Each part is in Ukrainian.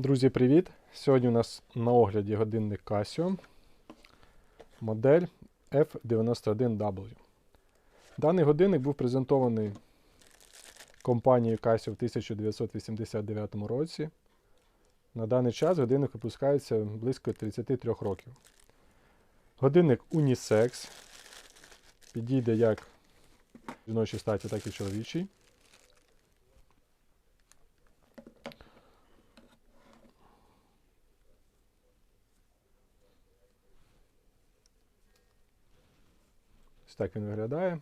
Друзі, привіт! Сьогодні у нас на огляді годинник Casio, модель F91W. Даний годинник був презентований компанією Casio в 1989 році. На даний час годинник випускається близько 33 років. Годинник унісекс. Підійде як жіночій статі, так і чоловічій. Ось так він виглядає.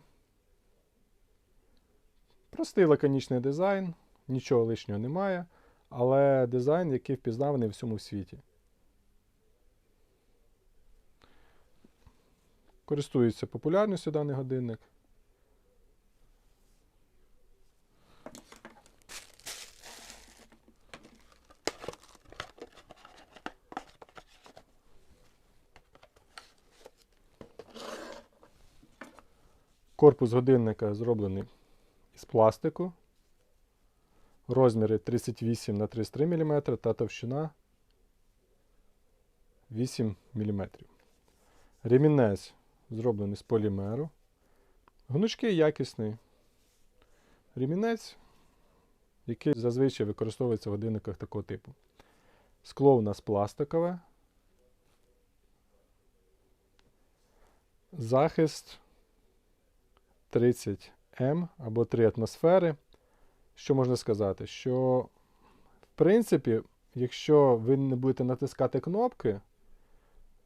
Простий лаконічний дизайн, нічого лишнього немає, але дизайн, який впізнаваний в всьому світі. Користується популярністю даний годинник. Корпус годинника зроблений із пластику. Розміри 38 на 33 мм та товщина 8 мм. Ремінець зроблений з полімеру. Гнучкий якісний. Ремінець, який зазвичай використовується в годинниках такого типу. Скло у нас пластикове. Захист 30М або 3 атмосфери. Що можна сказати? Що, в принципі, якщо ви не будете натискати кнопки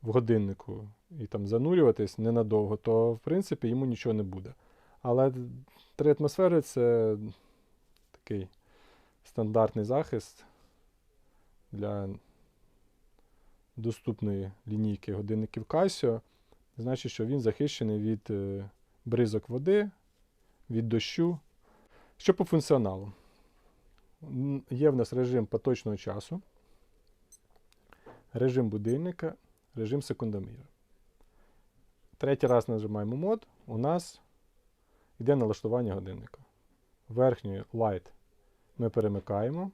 в годиннику і там занурюватись ненадовго, то в принципі йому нічого не буде. Але 3 атмосфери це такий стандартний захист для доступної лінійки годинників Casio. Значить, що він захищений від е, бризок води, від дощу. Що по функціоналу? Є в нас режим поточного часу, режим будильника, режим секундоміра. Третій раз нажимаємо мод, у нас йде налаштування годинника. Верхньою Light ми перемикаємо.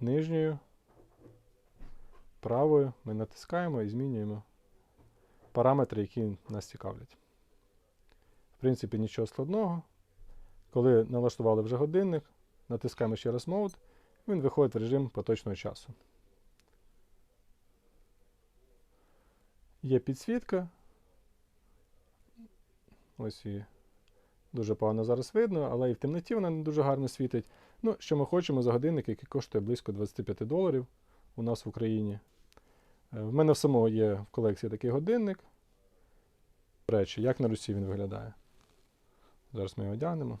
Нижньою правою ми натискаємо і змінюємо параметри, які нас цікавлять. В принципі, нічого складного. Коли налаштували вже годинник, натискаємо ще раз Mode, він виходить в режим поточного часу. Є підсвітка. Ось її дуже погано зараз видно, але і в темноті вона не дуже гарно світить. Ну, що ми хочемо за годинник, який коштує близько 25 доларів у нас в Україні. Е, В мене в самого є в колекції такий годинник. До речі, як на Русі він виглядає. Зараз ми його одягнемо.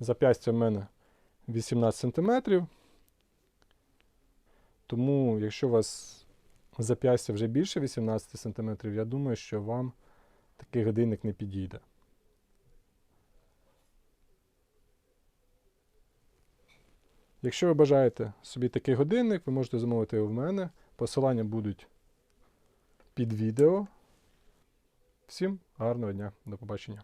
Зап'ястя в мене 18 см. Тому, якщо у вас зап'ястя вже більше 18 см, я думаю, що вам такий годинник не підійде. Якщо ви бажаєте собі такий годинник, ви можете замовити його в мене. Посилання будуть під відео. Всім гарного дня, до побачення.